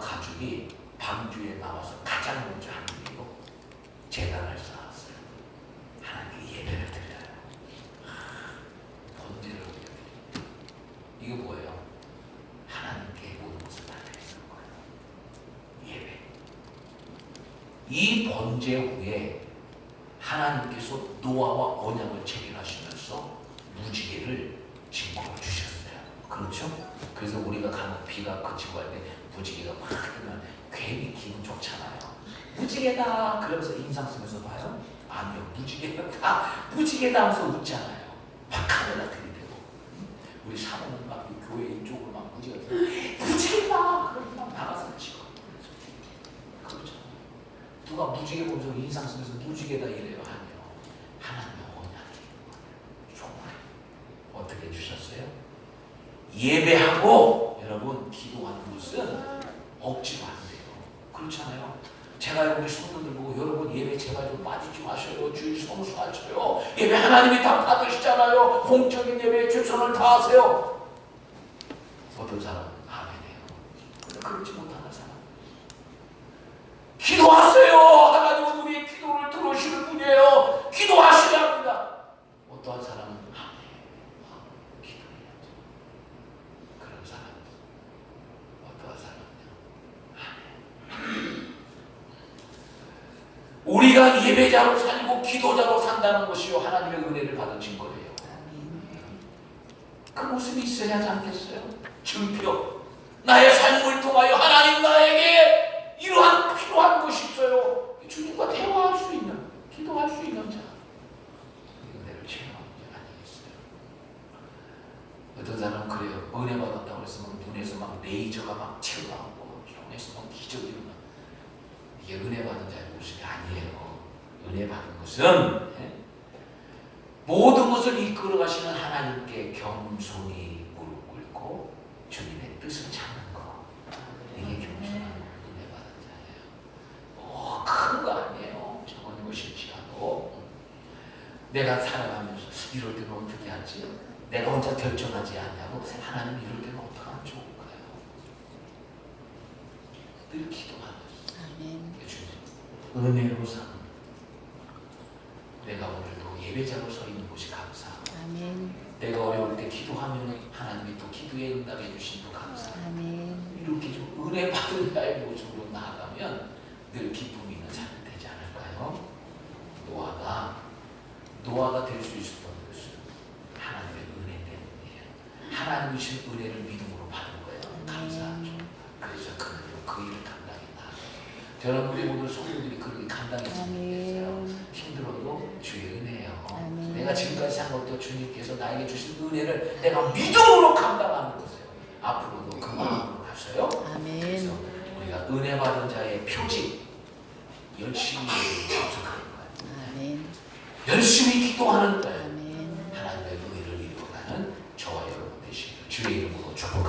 가족이 방주에 나와서 가장 먼저 하는 일이요 재단을 쌓았어요. 하나님께 예배를 드려요. 번제를. 이거 뭐예요? 하나님께 모든 것을 다 드리는 거예요. 예배. 이 번제 후에 하나님께서 노아와 언약을 체결하시면서 무지개를 주셨어요. 그렇죠? 그래서 우리가 가는 비가 그치고 할 때 무지개가 막 뜨면 괜히 기분 좋잖아요. 무지개다 그러면서 인상 쓰면서 봐요. 아니요 무지개가 다 무지개다 하면서 웃잖아요. 막 카메라 들이대고 우리 사모는 막이 교회 이쪽으로 막 무지개 무지개다 그러면 막 나가서 찍어. 그렇죠. 누가 무지개 보면서 인상 쓰면서 무지개다 이래요 아니요. 하나님의 언약이 정말 어떻게 해주셨어요? 예배하고 여러분 기도하는 것은 억지로 안 돼요. 그렇잖아요. 제가 우리 성도들 보고 여러분 예배 제발 좀 빠지지 마셔요. 주일 성수하셔요. 예배 하나님이 다 받으시잖아요. 공적인 예배에 최선을 다하세요. 어떤 사람은 아멘해요. 근데 그렇지 못하는 사람. 기도하세요. 하나님은 우리의 기도를 들으시는 분이에요. 기도하셔야 합니다. 어떠한 사람은 아멘. 기도해야죠. 그런 사람 어떠한 사람은요? 우리가 예배자로 살고 기도자로 산다는 것이요 하나님의 은혜를 받은 증거예요. 그 모습이 있어야 하지 않겠어요? 증표. 나의 삶을 통하여 하나님 나에게 이러한 필요한 것이 있어요. 주님과 대화할 수 있는, 기도할 수 있는 자. 이 은혜를 체험하는 게 아니겠어요? 어떤 사람은 그래요. 은혜 받았다고 했으면 눈에서 막 레이저가 막 튀어나오고 손에서 막 기적이 일어나. 이게 은혜 받은 자의 모습이 아니에요. 은혜 받은 것은 예? 모든 것을 이끌어 가시는 하나님께 겸손히 무릎 꿇고 주님의 뜻을 찾는 거. 이게 겸손한 은혜 받은 자예요. 뭐큰거 아니에요. 거 싫지 않고 내가 살아가면서 이럴 때는 어떻게 하지? 내가 혼자 결정하지 않냐고 하나님 이럴 때는 어떻게 하면 좋을까요? 늘 기도하면서. 주님 은혜로 오늘도 예배자로 서 있는 것이 감사하고 아멘. 내가 어려울 때 기도하면 하나님이 또 기도에 응답해 주신 또 감사하고 아멘. 이렇게 좀 은혜 받은 자의 모습으로 나아가면 늘 기쁨이 있는 삶이 되지 않을까요? 노아가 노아가 될 수 있었던 것은 하나님의 은혜 때문이에요. 하나님이 주신 은혜를 믿음으로 받은 거예요. 감사하죠. 그래서 그, 그 일을 저는 우리 모든 성도들이 그렇게 감당했으면 좋겠어요. 힘들어도 주의 은혜예요. 아멘. 내가 지금까지 한 것도 주님께서 나에게 주신 은혜를 내가 믿음으로 감당하는 것이에요. 앞으로도 그 마음으로. 그래서 아멘. 우리가 은혜 받은 자의 표지 열심히 참석하는 거예요. 아멘. 열심히 기도하는 거예요.